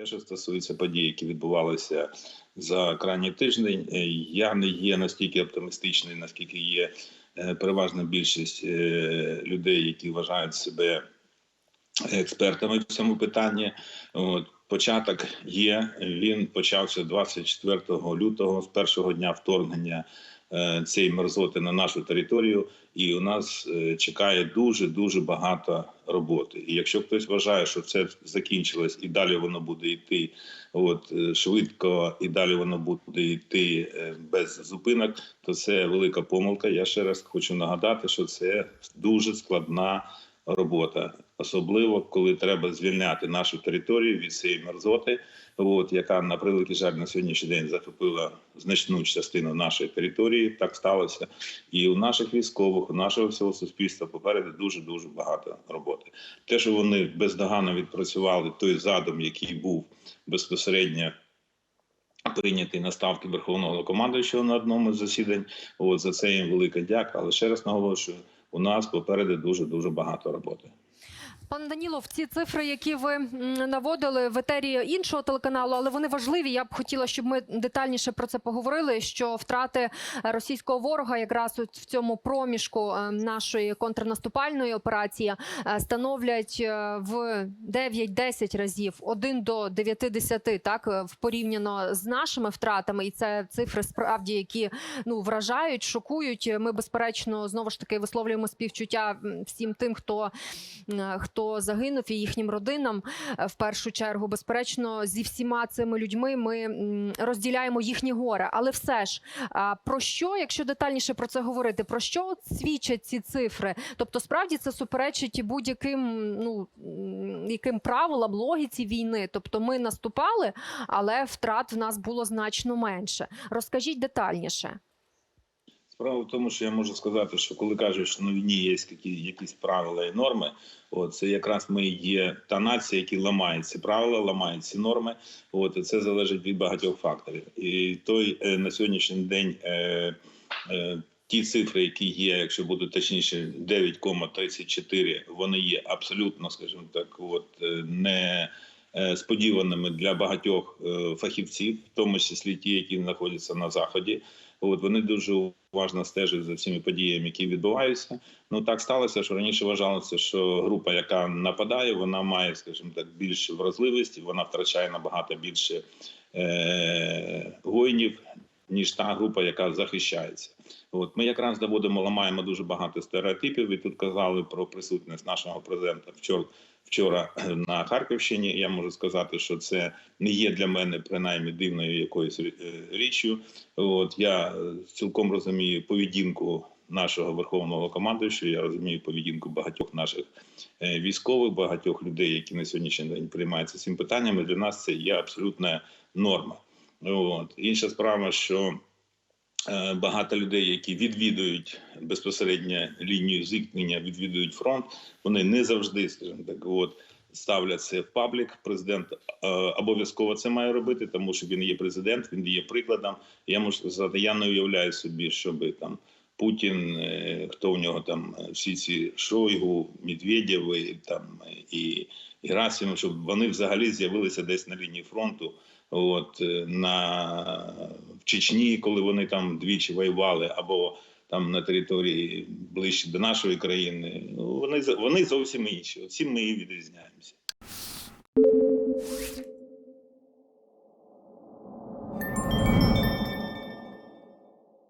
Те, що стосується подій, які відбувалися за крайній тиждень, е, я не є настільки оптимістичний, наскільки є е, переважна більшість е, людей, які вважають себе експертами в цьому питанні. От початок є. Він почався 24 лютого, з першого дня вторгнення цієї мерзоти на нашу територію, і у нас е, чекає дуже дуже багато роботи. І якщо хтось вважає, що це закінчилось і далі воно буде йти, от е, швидко, і далі воно буде йти е, без зупинок, то це велика помилка. Я ще раз хочу нагадати, що це дуже складна робота, особливо коли треба звільняти нашу територію від цієї мерзоти, от яка на превеликий жаль на сьогоднішній день захопила значну частину нашої території. Так сталося, і у наших військових, у нашого всього суспільства попереду дуже дуже багато роботи. Те, що вони бездоганно відпрацювали той задум, який був безпосередньо. Прийнятий на ставки верховного командуючого на одному з засідань. От за це їм велика дяка. Але ще раз наголошую: у нас попереду дуже дуже багато роботи. Пане Данілов, ці цифри, які ви наводили в етері іншого телеканалу, але вони важливі. Я б хотіла, щоб ми детальніше про це поговорили. Що втрати російського ворога, якраз в цьому проміжку е, нашої контрнаступальної операції, е, становлять е, в 9-10 разів 1 до 90, так е, в порівняно з нашими втратами, і це цифри справді, які ну вражають, шокують. Ми безперечно знову ж таки висловлюємо співчуття всім тим, хто е, хто загинув і їхнім родинам е, в першу чергу. Безперечно, зі всіма цими людьми ми розділяємо їхні горе. Але все ж про що, якщо детальніше про це говорити, про що свідчать ці цифри? Тобто, справді це суперечить будь-яким ну яким правилам логіці війни. Тобто, ми наступали, але втрат в нас було значно менше. Розкажіть детальніше. Справа в тому, що я можу сказати, що коли кажуть, що на війні є якісь правила і норми, от це якраз ми є та нація, які ламають ці правила, ламають ці норми. От і це залежить від багатьох факторів. І той е, на сьогоднішній день. Е, е, Ті цифри, які є, якщо будуть точніше, 9,34, вони є абсолютно, скажімо так, от е, не сподіваними для багатьох е, фахівців, в тому числі ті, які знаходяться на заході. От вони дуже уважно стежать за всіми подіями, які відбуваються. Ну так сталося, що раніше вважалося, що група, яка нападає, вона має, скажімо так, більше вразливості, вона втрачає набагато більше е- воїнів, ніж та група, яка захищається. От ми якраз доводимо, ламаємо дуже багато стереотипів. Ви тут казали про присутність нашого президента вчора. Вчора на Харківщині я можу сказати, що це не є для мене принаймні дивною якоюсь е, річчю. От я е, цілком розумію поведінку нашого верховного командуючого, Я розумію поведінку багатьох наших е, військових, багатьох людей, які на сьогоднішній день приймаються цим питаннями. Для нас це є абсолютна норма. От інша справа, що е, багато людей, які відвідують безпосередньо лінію зіткнення, відвідують фронт, вони не завжди, скажімо так, от ставлять це в паблік. Президент е, обов'язково це має робити, тому що він є президент, він є прикладом. Я можу сказати, я не уявляю собі, щоб там. Путін, е, хто у нього там е, всі ці Шойгу, Медведєви там і Герасимов, щоб вони взагалі з'явилися десь на лінії фронту. От е, на в Чечні, коли вони там двічі воювали, або там на території ближче до нашої країни, вони вони зовсім інші. Всі ми відрізняємося.